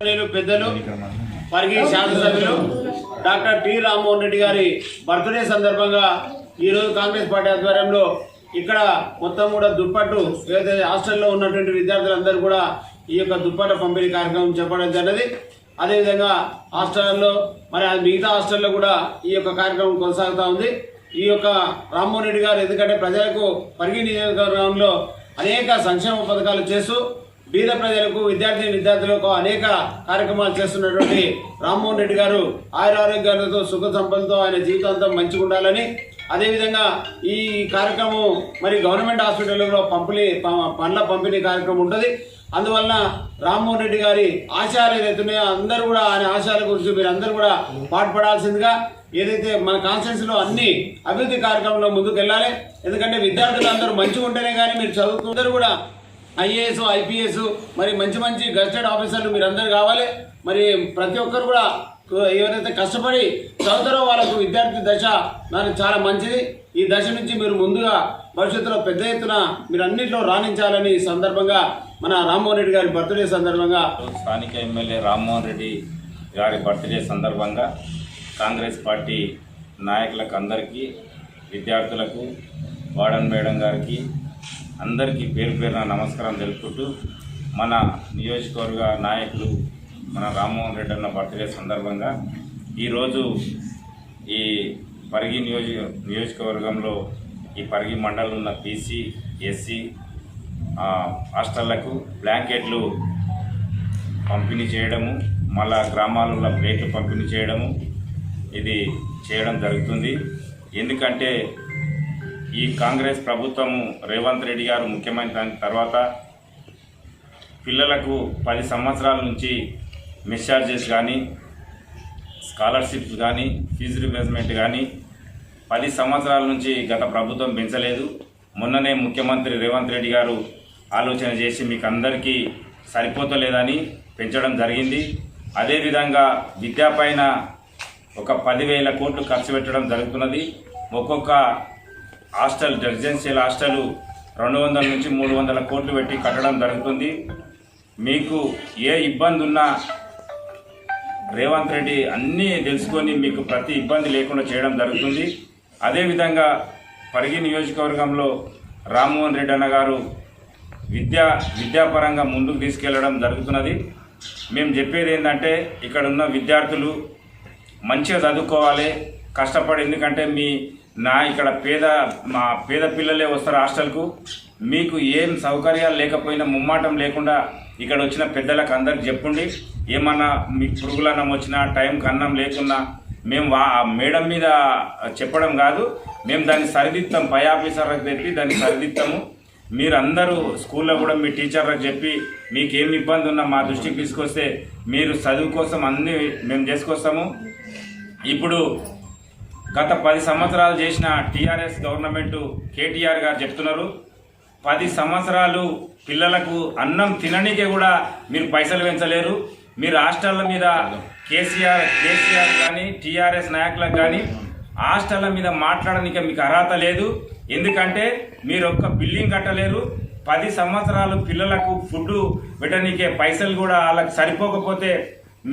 నేను పెద్దలు వారికి శాసనసభ్యులు డాక్టర్ టి రామ్మోహన్ రెడ్డి గారి బర్త్డే సందర్భంగా ఈరోజు కాంగ్రెస్ పార్టీ ఆధ్వర్యంలో ఇక్కడ మొత్తం కూడా దుప్పట్టు ఏదైతే హాస్టల్లో ఉన్నటువంటి విద్యార్థులందరూ కూడా ఈ యొక్క దుప్పట్ల పంపిణీ కార్యక్రమం చెప్పడం జరిగింది. అదేవిధంగా హాస్టల్లో మరి మిగతా హాస్టల్లో కూడా ఈ యొక్క కార్యక్రమం కొనసాగుతూ ఉంది. ఈ యొక్క రామ్మోహన్ రెడ్డి గారు ఎందుకంటే ప్రజలకు పరిగి నియోజకవర్గంలో అనేక సంక్షేమ పథకాలు చేస్తూ బీద ప్రజలకు విద్యార్థి విద్యార్థులకు అనేక కార్యక్రమాలు చేస్తున్నటువంటి రామ్మోహన్ రెడ్డి గారు ఆయురారోగ్యాలతో సుఖ సంపదతో ఆయన జీవితాంతం మంచిగా ఉండాలని అదేవిధంగా ఈ కార్యక్రమం మరి గవర్నమెంట్ హాస్పిటల్లో పంపిణీ ప- పండ్ల పంపిణీ కార్యక్రమం ఉంటుంది. అందువలన రామ్మోహన్ రెడ్డి గారి ఆశయాలు ఏదైతే ఉన్నాయో అందరూ కూడా ఆయన ఆశయాల గురించి మీరు అందరూ కూడా పాటుపడాల్సిందిగా ఏదైతే మన కాన్స్టిట్యూన్స్ అన్ని అభివృద్ధి కార్యక్రమంలో ముందుకు వెళ్ళాలి ఎందుకంటే విద్యార్థులు అందరూ మంచిగా ఉంటేనే కానీ మీరు చదువుతుందరూ కూడా ఐఏఎస్ ఐపీఎస్ మరి మంచి మంచి గజెటెడ్ ఆఫీసర్లు మీరందరూ కావాలి. మరి ప్రతి ఒక్కరు కూడా ఎవరైతే కష్టపడి చదువుతారో వాళ్ళకు విద్యార్థి దశ నాకు చాలా మంచిది. ఈ దశ నుంచి మీరు ముందుగా భవిష్యత్తులో పెద్ద ఎత్తున మీరు అన్నింటిలో రాణించాలని సందర్భంగా మన రామ్మోహన్ రెడ్డి గారి బర్త్డే సందర్భంగా స్థానిక ఎమ్మెల్యే రామ్మోహన్ రెడ్డి గారి బర్త్డే సందర్భంగా కాంగ్రెస్ పార్టీ నాయకులకు అందరికీ విద్యార్థులకు వాడన్ మేడం గారికి అందరికీ పేరు పేరున నమస్కారం తెలుపుకుంటూ మన నియోజకవర్గ నాయకులు మన రామ్మోహన్ రెడ్డి అన్న బర్త్డే సందర్భంగా ఈరోజు ఈ పరిగి నియోజక నియోజకవర్గంలో ఈ పరిగి మండలం ఉన్న పీసీ ఎస్సీ హాస్టళ్ళకు బ్లాంకెట్లు పంపిణీ చేయడము మళ్ళా గ్రామాలలో ప్లేట్లు పంపిణీ చేయడము ఇది చేయడం జరుగుతుంది. ఎందుకంటే ఈ కాంగ్రెస్ ప్రభుత్వము రేవంత్ రెడ్డి గారు ముఖ్యమంత్రి అయిన తర్వాత పిల్లలకు పది సంవత్సరాల నుంచి మిస్ఛార్జెస్ కానీ స్కాలర్షిప్స్ కానీ ఫీజు రిప్లేస్మెంట్ కానీ పది సంవత్సరాల నుంచి గత ప్రభుత్వం పెంచలేదు. మొన్ననే ముఖ్యమంత్రి రేవంత్ రెడ్డి గారు ఆలోచన చేసి మీకు అందరికీ సరిపోతలేదని పెంచడం జరిగింది. అదేవిధంగా విద్యాపైన ఒక పదివేల కోట్లు ఖర్చు పెట్టడం జరుగుతున్నది. ఒక్కొక్క హాస్టల్ రెసిడెన్షియల్ హాస్టల్ రెండు వందల నుంచి మూడు వందల కోట్లు పెట్టి కట్టడం జరుగుతుంది. మీకు ఏ ఇబ్బంది ఉన్నా రేవంత్ రెడ్డి అన్నీ తెలుసుకొని మీకు ప్రతి ఇబ్బంది లేకుండా చేయడం జరుగుతుంది. అదేవిధంగా పరిగి నియోజకవర్గంలో రామ్మోహన్ రెడ్డి అన్న గారు విద్యా విద్యాపరంగా ముందుకు తీసుకెళ్ళడం జరుగుతున్నది. మేము చెప్పేది ఏంటంటే ఇక్కడ ఉన్న విద్యార్థులు మంచిగా చదువుకోవాలి కష్టపడి ఎందుకంటే మీ నా ఇక్కడ పేద మా పేద పిల్లలే వస్తారు హాస్టల్కు. మీకు ఏం సౌకర్యాలు లేకపోయినా ముమ్మాటం లేకుండా ఇక్కడ వచ్చిన పెద్దలకు అందరికి చెప్పుండి. ఏమన్నా మీకు పురుగులన్నం వచ్చినా టైంకి అన్నం లేకున్నా మేము వా ఆ మేడం మీద చెప్పడం కాదు. మేము దాన్ని సరిదిద్దాం పై ఆఫీసర్లకు చెప్పి దాన్ని సరిదిద్దాము మీరు అందరూ స్కూల్లో కూడా మీ టీచర్లకు చెప్పి మీకు ఏమి ఇబ్బంది ఉన్నా మా దృష్టికి తీసుకొస్తే మీరు చదువు కోసం అన్ని మేము చేసుకొస్తాము. ఇప్పుడు గత పది సంవత్సరాలు చేసిన టీఆర్ఎస్ గవర్నమెంట్ కేటీఆర్ గారు చెప్తున్నారు పది సంవత్సరాలు పిల్లలకు అన్నం తిననీకే కూడా మీరు పైసలు పెంచలేరు. మీరు హాస్టళ్ళ మీద కేసీఆర్ కేసీఆర్ కానీ టీఆర్ఎస్ నాయకులకు కానీ హాస్టళ్ళ మీద మాట్లాడడానికి మీకు అర్హత లేదు. ఎందుకంటే మీరు ఒక్క బిల్డింగ్ కట్టలేరు. పది సంవత్సరాలు పిల్లలకు ఫుడ్ పెట్టనీకే పైసలు కూడా వాళ్ళకి సరిపోకపోతే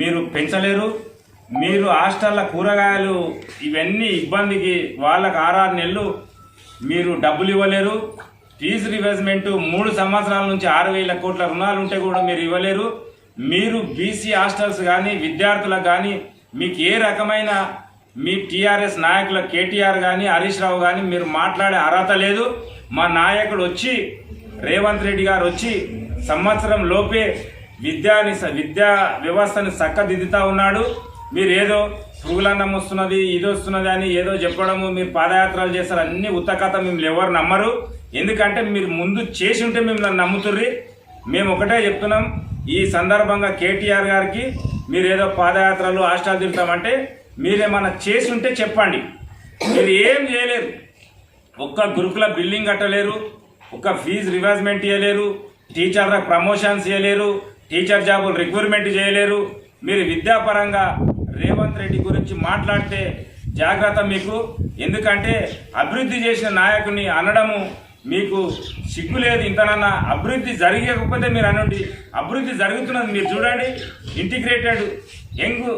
మీరు పెంచలేరు. మీరు హాస్టల్ల కూరగాయలు ఇవన్నీ ఇబ్బందికి వాళ్ళకి ఆరారు నెలలు మీరు డబ్బులు ఇవ్వలేరు. ఫీజు రివర్స్మెంట్ మూడు సంవత్సరాల నుంచి ఆరు వేల కోట్ల రుణాలు ఉంటే కూడా మీరు ఇవ్వలేరు. మీరు బీసీ హాస్టల్స్ కానీ విద్యార్థులకు కానీ మీకు ఏ రకమైన మీ టీఆర్ఎస్ నాయకుల కేటీఆర్ కానీ హరీష్ రావు కానీ మీరు మాట్లాడే అర్హత లేదు. మా నాయకుడు వచ్చి రేవంత్ రెడ్డి గారు వచ్చి సంవత్సరం లోపే విద్యాని విద్యా వ్యవస్థను చక్కదిద్దుతా ఉన్నాడు. మీరు ఏదో పురుగులన్నం వస్తున్నది ఇది వస్తున్నది అని ఏదో చెప్పడము మీరు పాదయాత్రలు చేస్తారు అన్ని ఉత్తకథ మిమ్మల్ని ఎవరు నమ్మరు. ఎందుకంటే మీరు ముందు చేసి ఉంటే మిమ్మల్ని నమ్ముతుర్రి. మేము ఒకటే చెప్తున్నాం ఈ సందర్భంగా కేటీఆర్ గారికి మీరు ఏదో పాదయాత్రలు హాస్టల్ తిరుగుతామంటే మీరేమన్నా చేసి ఉంటే చెప్పండి. మీరు ఏం చేయలేరు. ఒక్క గురుకుల బిల్డింగ్ కట్టలేరు ఒక్క ఫీజు రివర్స్మెంట్ చేయలేరు టీచర్లకు ప్రమోషన్స్ చేయలేరు టీచర్ జాబులు రిక్రూట్మెంట్ చేయలేరు. మీరు విద్యాపరంగా రేవంత్ రెడ్డి గురించి మాట్లాడితే జాగ్రత్త మీకు. ఎందుకంటే అభివృద్ధి చేసిన నాయకుని అనడము మీకు సిగ్గు లేదు. ఇంతనన్నా అభివృద్ధి జరిగకపోతే మీరు అనండి. అభివృద్ధి జరుగుతున్నది మీరు చూడండి. ఇంటిగ్రేటెడ్ యంగ్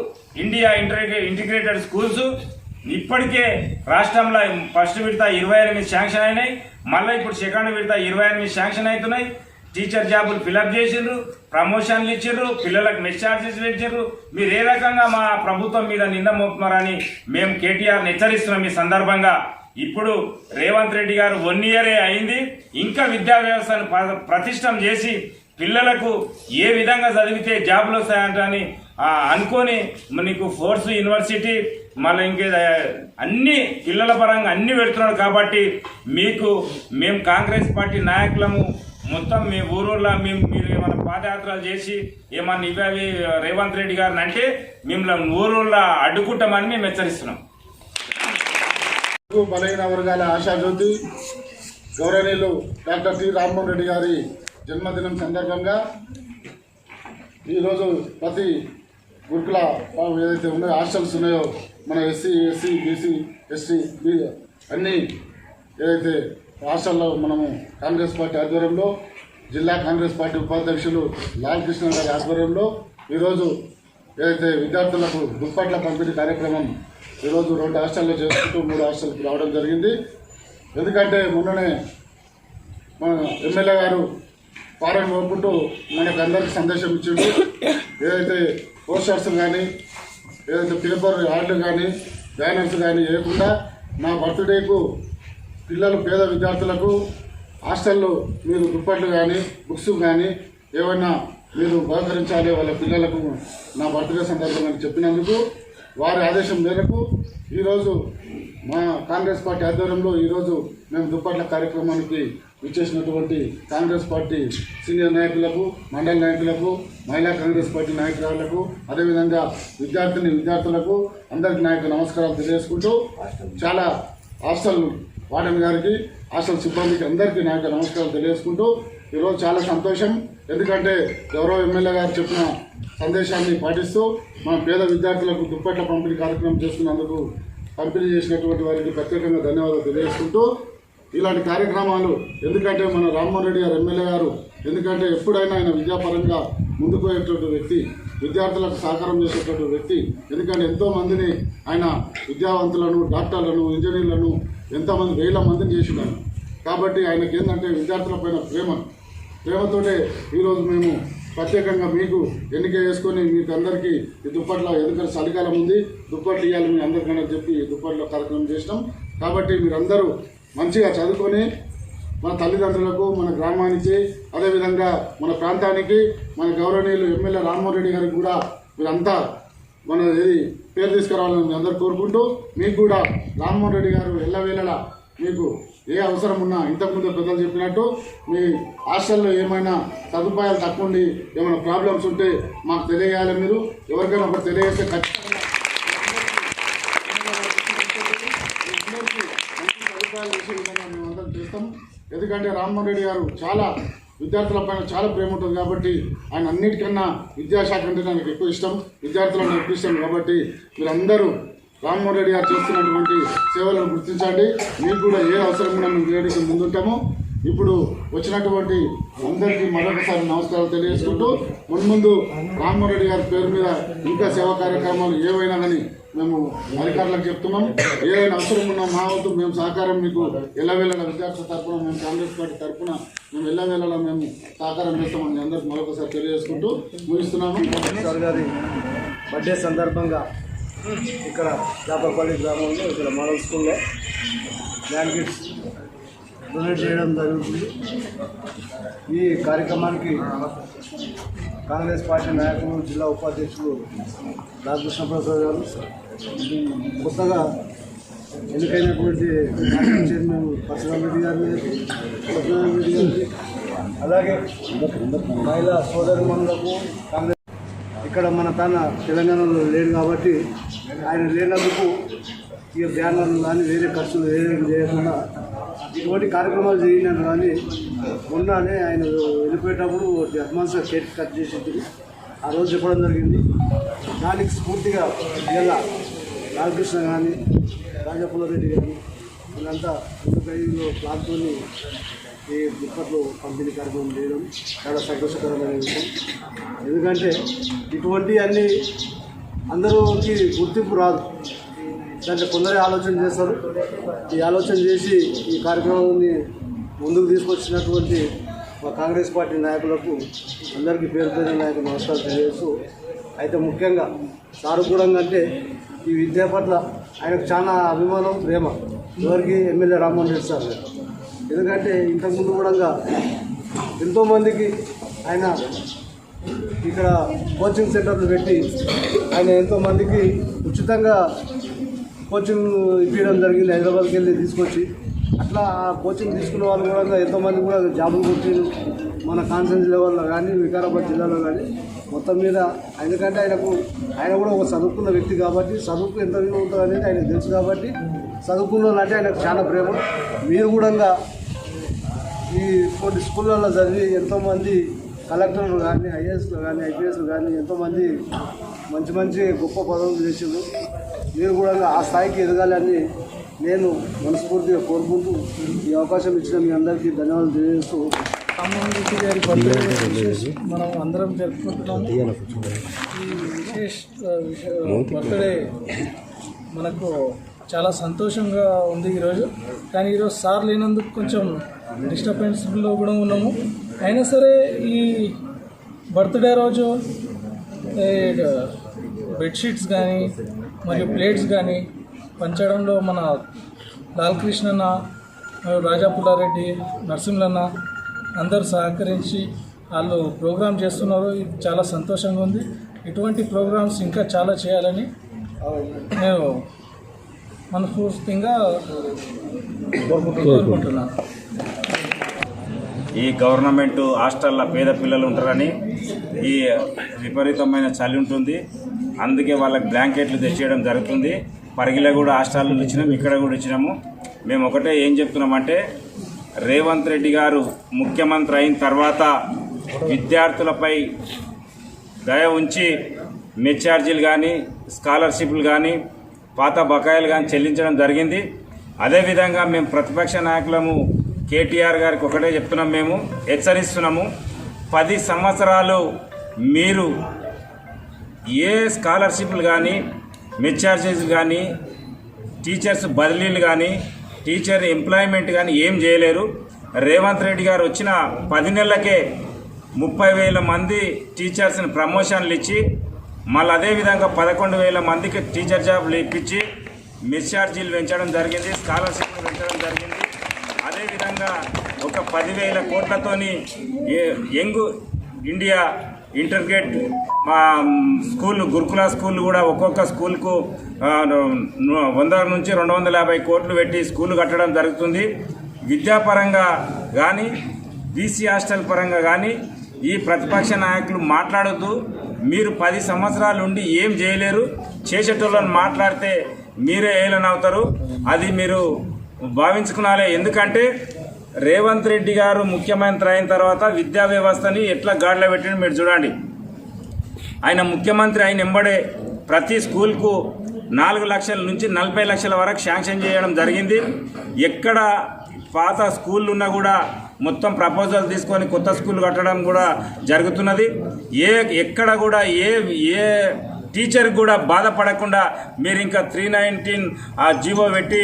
ఇండియా ఇంటిగ్రే ఇంటిగ్రేటెడ్ స్కూల్స్. ఇప్పటికే రాష్ట్రంలో ఫస్ట్ విడత ఇరవై ఎనిమిది శాంక్షన్ అయినాయి. మళ్ళీ ఇప్పుడు సెకండ్ విడత ఇరవై ఎనిమిది శాంక్షన్ అవుతున్నాయి. టీచర్ జాబులు ఫిలప్ చేసిండ్రు ప్రమోషన్లు ఇచ్చిండ్రు పిల్లలకు మిస్చార్జెస్ పెంచారు మీరు ఏ రకంగా మా ప్రభుత్వం మీద నింద మోపుతున్నారని మేము కేటీఆర్ని హెచ్చరిస్తున్నాం ఈ సందర్భంగా. ఇప్పుడు రేవంత్ రెడ్డి గారు వన్ ఇయరే అయింది. ఇంకా విద్యా వ్యవస్థను ప్రతిష్టం చేసి పిల్లలకు ఏ విధంగా చదివితే జాబులు వస్తాయంటని అనుకొని నీకు ఫోర్స్ యూనివర్సిటీ మళ్ళీ ఇంకే అన్ని పిల్లల పరంగా అన్ని పెడుతున్నాడు కాబట్టి మీకు మేము కాంగ్రెస్ పార్టీ నాయకులము మొత్తం మీ ఊరూర్లో మేము మీరు ఏమైనా పాదయాత్రలు చేసి ఏమన్నా ఇవి రేవంత్ రెడ్డి గారిని అంటే మిమ్మల్ని ఊరూర్లో అడ్డుకుంటామని మేము హెచ్చరిస్తున్నాం. బలైన వర్గాల ఆశాజ్యోతి గౌరవనీయులు డాక్టర్ టి రామ్మోహన్ రెడ్డి గారి జన్మదినం సందర్భంగా ఈరోజు ప్రతి గురుకుల ఏదైతే ఉన్నాయో హాస్టల్స్ ఉన్నాయో మన SC SC BC ST B అన్నీ ఏదైతే రాష్ట్రంలో మనము కాంగ్రెస్ పార్టీ ఆధ్వర్యంలో జిల్లా కాంగ్రెస్ పార్టీ ఉపాధ్యక్షులు లాల్ గారి ఆధ్వర్యంలో ఈరోజు ఏదైతే విద్యార్థులకు దుప్పట్ల పంపిణీ కార్యక్రమం ఈరోజు రెండు హాస్టల్లో చేసుకుంటూ మూడు హాస్టల్కి రావడం జరిగింది. ఎందుకంటే మొన్ననే మన ఎమ్మెల్యే గారు ఫారెన్ పంపుకుంటూ మనకు అందరికీ సందేశం ఇచ్చిండు. ఏదైతే పోస్టర్స్ కానీ ఏదైతే పేపర్ యాడ్లు కానీ బ్యానర్స్ కానీ వేయకుండా నా బర్త్డేకు పిల్లలు పేద విద్యార్థులకు హాస్టల్లో మీరు దుప్పట్లు కానీ బుక్స్ కానీ ఏమైనా మీరు బహుకరించాలి వాళ్ళ పిల్లలకు నా బర్త్డే సందర్భంగా చెప్పినందుకు వారి ఆదేశం మేరకు ఈరోజు మా కాంగ్రెస్ పార్టీ ఆధ్వర్యంలో ఈరోజు మేము దుప్పట్ల కార్యక్రమానికి విచ్చేసినటువంటి కాంగ్రెస్ పార్టీ సీనియర్ నాయకులకు మండల నాయకులకు మహిళా కాంగ్రెస్ పార్టీ నాయకురాలకు అదేవిధంగా విద్యార్థిని విద్యార్థులకు అందరికీ నాయకు నమస్కారాలు తెలియజేసుకుంటూ చాలా హాస్టల్ వార్డెన్ గారికి హాస్టల్ సిబ్బందికి అందరికీ నా యొక్క నమస్కారాలు తెలియజేసుకుంటూ ఈరోజు చాలా సంతోషం. ఎందుకంటే గౌరవ ఎమ్మెల్యే గారు చెప్పిన సందేశాన్ని పాటిస్తూ మన పేద విద్యార్థులకు దుప్పట్ల పంపిణీ కార్యక్రమం చేస్తున్నందుకు పంపిణీ చేసినటువంటి వారికి ప్రత్యేకంగా ధన్యవాదాలు తెలియజేసుకుంటూ ఇలాంటి కార్యక్రమాలు ఎందుకంటే మన రామ్మోహన్ రెడ్డి గారు ఎమ్మెల్యే గారు ఎందుకంటే ఎప్పుడైనా ఆయన విద్యాపరంగా ముందుకు పోయేటువంటి వ్యక్తి విద్యార్థులకు సహకారం చేసేటువంటి వ్యక్తి ఎందుకంటే ఎంతోమందిని ఆయన విద్యావంతులను డాక్టర్లను ఇంజనీర్లను ఎంతమంది వేల మందిని చేసినారు. కాబట్టి ఆయనకి ఏంటంటే విద్యార్థులపైన ప్రేమ. ప్రేమతోటే ఈరోజు మేము ప్రత్యేకంగా మీకు ఎన్నిక చేసుకొని మీకు అందరికీ ఈ దుప్పట్లో ఎందుకంటే చలికాలం ఉంది. దుప్పట్లు ఇవ్వాలి మీ అందరికన్నా చెప్పి దుప్పట్లో కార్యక్రమం చేసినాం. కాబట్టి మీరందరూ మంచిగా చదువుకొని మన తల్లిదండ్రులకు మన గ్రామానికి అదేవిధంగా మన ప్రాంతానికి మన గౌరవనీయులు ఎమ్మెల్యే రామ్మోహన్ రెడ్డి గారికి కూడా మీరంతా మన ఏది పేరు తీసుకురావాలని మీ అందరు కోరుకుంటూ మీకు కూడా రామ్మోహన్ రెడ్డి గారు ఎల్లవేళలా మీకు ఏ అవసరం ఉన్నా ఇంతకుముందు పెద్దలు చెప్పినట్టు మీ హాస్టల్లో ఏమైనా సదుపాయాలు తక్కువ ఉండి ఏమైనా ప్రాబ్లమ్స్ ఉంటే మాకు తెలియజేయాలి మీరు. ఎవరికైనా ఒకటి తెలియజేస్తే ఖచ్చితంగా సదుపాయాలు చేసే విధంగా మేమందరం చేస్తాం. ఎందుకంటే రామ్మోహన్ రెడ్డి గారు చాలా విద్యార్థుల పైన చాలా ప్రేమ ఉంటుంది కాబట్టి ఆయన అన్నిటికన్నా విద్యాశాఖ అంటే నాకు ఎక్కువ ఇష్టం. విద్యార్థులను నేర్పిస్తాను కాబట్టి మీరందరూ రామ్మోహన్ రెడ్డి గారు చేస్తున్నటువంటి సేవలను గుర్తించండి. మీకు కూడా ఏ అవసరం కూడా మేము చేయడానికి ముందుంటాము. ఇప్పుడు వచ్చినటువంటి అందరికీ మరొకసారి నమస్కారాలు తెలియజేసుకుంటూ మున్ముందు రామ్మోహన్ రెడ్డి గారి పేరు మీద ఇంకా సేవా కార్యక్రమాలు ఏవైనా కానీ మేము అధికారులకు చెప్తున్నాం. ఏదైనా అవసరం ఉన్నా మా వంతు మేము సహకారం మీకు ఎల్లవేళల విద్యార్థుల తరఫున మేము కాంగ్రెస్ పార్టీ తరఫున మేము ఎల్లవేళలా మేము సహకారం చేస్తామని అందరికి మరొకసారి తెలియజేసుకుంటూ ముగిస్తున్నాము సార్ గారి బర్త్డే సందర్భంగా ఇక్కడ చాపపల్లి గ్రామంలో ఇక్కడ మోడల్ స్కూల్లో బ్లాంకెట్స్ డొనేట్ చేయడం జరుగుతుంది. ఈ కార్యక్రమానికి కాంగ్రెస్ పార్టీ నాయకులు జిల్లా ఉపాధ్యక్షులు రామకృష్ణ ప్రసాద్ గారు కొత్తగా ఎన్నికైనటువంటి చైర్మన్ పరశురామ రెడ్డి గారిని సత్యనారాయణ రెడ్డి గారిని అలాగే మహిళా సోదరుమణులకు కాంగ్రెస్ ఇక్కడ మన తన తెలంగాణలో లేడు కాబట్టి ఆయన లేనందుకు ఇక బ్యానర్లు కానీ వేరే ఖర్చులు వేరే చేయకుండా ఇటువంటి కార్యక్రమాలు చేయినాను కానీ మొన్ననే ఆయన వెళ్ళిపోయేటప్పుడు అడ్వాన్స్గా కేక్ కట్ చేసింది ఆ రోజు చెప్పడం జరిగింది. దానికి స్ఫూర్తిగా ఇలా రామకృష్ణ కానీ రాజపుల రెడ్డి కానీ వీళ్ళంతా అందుకైలో ప్లాన్తో ఈ దుప్పట్లు పంపిణీ కార్యక్రమం చేయడం చాలా సంతోషకరమైన విషయం. ఎందుకంటే ఇటువంటి అన్నీ అందరూకి గుర్తింపు రాదు. దాంట్లో కొందరే ఆలోచన చేస్తారు ఈ ఆలోచన చేసి ఈ కార్యక్రమాన్ని ముందుకు తీసుకొచ్చినటువంటి మా కాంగ్రెస్ పార్టీ నాయకులకు అందరికీ పేరు పేరు నాయకులు నమస్కారం తెలియజేస్తూ అయితే ముఖ్యంగా సారు అంటే ఈ విద్య పట్ల ఆయనకు చాలా అభిమానం ప్రేమ. ఎవరికి ఎమ్మెల్యే రామ్మోహన్ రెడ్డి సార్ ఎందుకంటే ఇంతకుముందు కూడా ఎంతోమందికి ఆయన ఇక్కడ కోచింగ్ సెంటర్లు పెట్టి ఆయన ఎంతోమందికి ఉచితంగా కోచింగ్ ఇప్పించడం జరిగింది హైదరాబాద్కి వెళ్ళి తీసుకొచ్చి. అట్లా ఆ కోచింగ్ తీసుకున్న వాళ్ళు కూడా ఎంతోమంది కూడా జాబులు కొట్టిరు. మన కాన్సెన్స్ లెవెల్లో కానీ వికారాబాద్ జిల్లాలో కానీ. మొత్తం మీద ఎందుకంటే ఆయనకు ఆయన కూడా ఒక చదువుకున్న వ్యక్తి కాబట్టి చదువుకు ఎంత విలువ ఉంటుంది అనేది ఆయనకు తెలుసు కాబట్టి చదువుకున్న అంటే ఆయనకు చాలా ప్రేమ. మీరు కూడా ఈ కొన్ని స్కూళ్ళల్లో చదివి ఎంతోమంది కలెక్టర్లు కానీ ఐఏఎస్లు కానీ ఐపీఎస్లు కానీ ఎంతోమంది మంచి మంచి గొప్ప పదవులు చేసిండ్రు. మీరు కూడా ఆ స్థాయికి ఎదగాలని నేను మనస్ఫూర్తిగా కోరుకుంటూ ఈ అవకాశం ఇచ్చిన మీ అందరికీ ధన్యవాదాలు తెలియజేస్తూ గారి బర్త్డే మనం అందరం జరుపుకుంటున్నాము ఈ విశేష బర్త్డే మనకు చాలా సంతోషంగా ఉంది ఈరోజు కానీ ఈరోజు సార్ లేనందుకు కొంచెం డిస్టర్బెన్స్లో కూడా ఉన్నాము అయినా సరే ఈ బర్త్డే రోజు బెడ్షీట్స్ కానీ మరియు ప్లేట్స్ కానీ పంచడంలో మన లాల్కృష్ణన్న రాజా పుల్లారెడ్డి నరసింహన్న అందరూ సహకరించి వాళ్ళు ప్రోగ్రామ్ చేస్తున్నారు. ఇది చాలా సంతోషంగా ఉంది. ఇటువంటి ప్రోగ్రామ్స్ ఇంకా చాలా చేయాలని నేను మనస్ఫూర్తిగా కోరుకుంటున్నాను ఈ గవర్నమెంట్ హాస్టల్లో పేద పిల్లలు ఉంటారని ఈ విపరీతమైన చలి ఉంటుంది. అందుకే వాళ్ళకి బ్లాంకెట్లు తెచ్చేయడం జరుగుతుంది. పరిగిలో కూడా హాస్టల్లో ఇచ్చినాం ఇక్కడ కూడా ఇచ్చినాము. మేము ఒకటే ఏం చెప్తున్నామంటే రేవంత్ రెడ్డి గారు ముఖ్యమంత్రి అయిన తర్వాత విద్యార్థులపై దయ ఉంచి మెడ్ ఛార్జీలు కానీ స్కాలర్షిప్లు కానీ పాత బకాయిలు కానీ చెల్లించడం జరిగింది. అదేవిధంగా మేము ప్రతిపక్ష నాయకులము కేటీఆర్ గారికి ఒకటే చెప్తున్నాం మేము హెచ్చరిస్తున్నాము. పది సంవత్సరాలు మీరు ఏ స్కాలర్షిప్లు కానీ మెడ్ కానీ టీచర్స్ బదిలీలు కానీ టీచర్ ఎంప్లాయ్మెంట్ కానీ ఏం చేయలేరు. రేవంత్ రెడ్డి గారు వచ్చిన పది నెలలకే ముప్పై వేల మంది టీచర్స్ని ప్రమోషన్లు ఇచ్చి మళ్ళీ అదేవిధంగా పదకొండు వేల మందికి టీచర్ జాబ్లు ఇప్పించి మిస్చార్జీలు పెంచడం జరిగింది స్కాలర్షిప్లు పెంచడం జరిగింది. అదేవిధంగా ఒక పదివేల కోట్లతోని యంగ్ ఇండియా ఇంటర్గేట్ మా స్కూల్ గురుకుల స్కూల్ కూడా ఒక్కొక్క స్కూల్కు వంద నుంచి రెండు వందల యాభై కోట్లు పెట్టి స్కూల్ కట్టడం జరుగుతుంది. విద్యాపరంగా కానీ బీసీ హాస్టల్ పరంగా కానీ ఈ ప్రతిపక్ష నాయకులు మాట్లాడుతూ మీరు పది సంవత్సరాలు ఉండి ఏం చేయలేరు. చేసేటోళ్ళని మాట్లాడితే మీరే ఏలనవుతారు. అది మీరు భావించుకున్నారే ఎందుకంటే రేవంత్ రెడ్డి గారు ముఖ్యమంత్రి అయిన తర్వాత విద్యా వ్యవస్థని ఎట్లా గాడిలో పెట్టిన మీరు చూడండి. ఆయన ముఖ్యమంత్రి ఆయన ఎంబడే ప్రతి స్కూల్కు నాలుగు లక్షల నుంచి నలభై లక్షల వరకు శాంక్షన్ చేయడం జరిగింది. ఎక్కడ పాత స్కూళ్ళు ఉన్నా కూడా మొత్తం ప్రపోజల్ తీసుకొని కొత్త స్కూల్ కట్టడం కూడా జరుగుతున్నది. ఏ ఎక్కడ కూడా ఏ ఏ టీచర్ కూడా బాధపడకుండా మీరు ఇంకా త్రీ నైన్టీన్ ఆ జీవో పెట్టి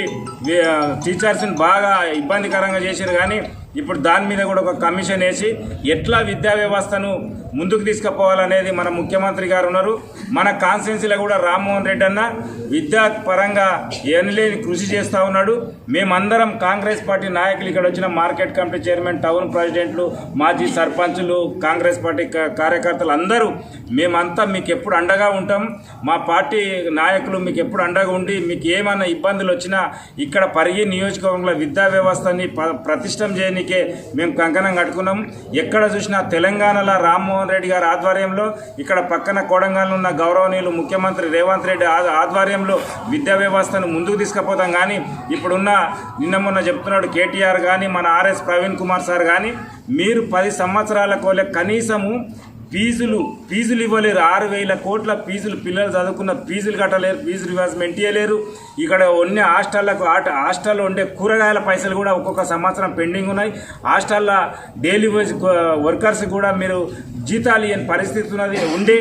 టీచర్స్ని బాగా ఇబ్బందికరంగా చేశారు కానీ ఇప్పుడు దాని మీద కూడా ఒక కమిషన్ వేసి ఎట్లా విద్యా వ్యవస్థను ముందుకు తీసుకుపోవాలనేది మన ముఖ్యమంత్రి గారు ఉన్నారు. మన కాన్స్టిట్యున్సీలో కూడా రామ్మోహన్ రెడ్డి అన్న విద్యా పరంగా ఎనలేని కృషి చేస్తూ ఉన్నాడు. మేమందరం కాంగ్రెస్ పార్టీ నాయకులు ఇక్కడ వచ్చిన మార్కెట్ కమిటీ చైర్మన్ టౌన్ ప్రెసిడెంట్లు మాజీ సర్పంచులు కాంగ్రెస్ పార్టీ కార్యకర్తలు అందరూ మేమంతా మీకు ఎప్పుడు అండగా ఉంటాం. మా పార్టీ నాయకులు మీకు ఎప్పుడు అండగా ఉండి మీకు ఏమైనా ఇబ్బందులు వచ్చినా ఇక్కడ పరిగి నియోజకవర్గంలో విద్యా వ్యవస్థని ప- ప్రతిష్టం చేయనికే మేము కంకణం కట్టుకున్నాం. ఎక్కడ చూసినా తెలంగాణలో రామ్మోహన్ రెడ్డి గారి ఆధ్వర్యంలో ఇక్కడ పక్కన కోడంగాల్లో ఉన్న గౌరవనీయులు ముఖ్యమంత్రి రేవంత్ రెడ్డి ఆధ్వర్యంలో విద్యా వ్యవస్థను ముందుకు తీసుకుపోతాం. కానీ ఇప్పుడున్న నిన్న మొన్న చెప్తున్నాడు కేటీఆర్ కానీ మన ఆర్ఎస్ ప్రవీణ్ కుమార్ సార్ కానీ మీరు పది సంవత్సరాల కోలే కనీసము ఫీజులు ఫీజులు ఇవ్వలేరు. ఆరు వేల కోట్ల ఫీజులు పిల్లలు చదువుకున్న ఫీజులు కట్టలేరు ఫీజు రివార్స్మెంట్ ఇవ్వలేరు ఇక్కడ ఉన్న హాస్టళ్ళకు ఆట హాస్టల్లో ఉండే కూరగాయల పైసలు కూడా ఒక్కొక్క సంవత్సరం పెండింగ్ ఉన్నాయి. హాస్టల్లో డైలీ వర్కర్స్ కూడా మీరు జీతాలు ఇవ్వని పరిస్థితి ఉన్నది. ఉండి